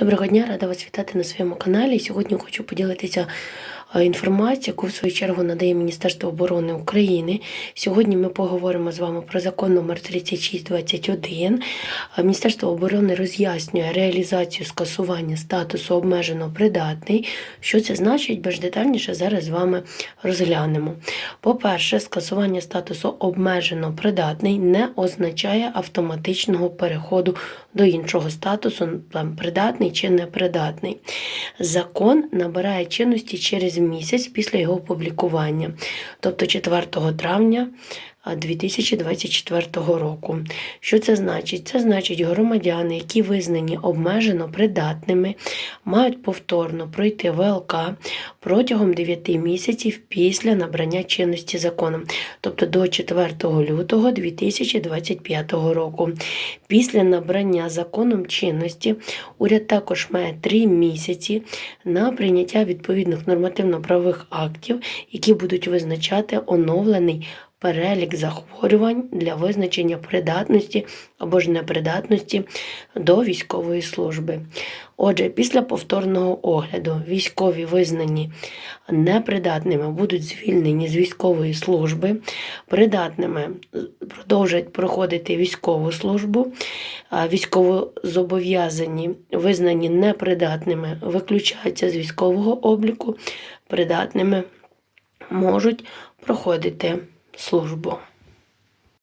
Доброго дня, рада вас вітати на своєму каналі. Сьогодні хочу поділитися інформацією, яку в свою чергу надає Міністерство оборони України. Сьогодні ми поговоримо з вами про закон номер 3621. Е, Міністерство оборони роз'яснює реалізацію скасування статусу обмежено придатний. Що це значить, більш детальніше зараз з вами розглянемо. По-перше, скасування статусу обмежено придатний не означає автоматичного переходу до іншого статусу, там придатний чи непридатний. Закон набирає чинності через місяць після його опублікування, тобто 4 травня. А, 2024 року. Що це значить? Це значить, громадяни, які визнані обмежено придатними, мають повторно пройти ВЛК протягом 9 місяців після набрання чинності законом, тобто до 4 лютого 2025 року. Після набрання законом чинності уряд також має 3 місяці на прийняття відповідних нормативно-правових актів, які будуть визначати оновлений перелік захворювань для визначення придатності або ж непридатності до військової служби. Отже, після повторного огляду військові визнані непридатними будуть звільнені з військової служби, придатними продовжать проходити військову службу, військовозобов'язані визнані непридатними виключаються з військового обліку, придатними можуть проходити службу.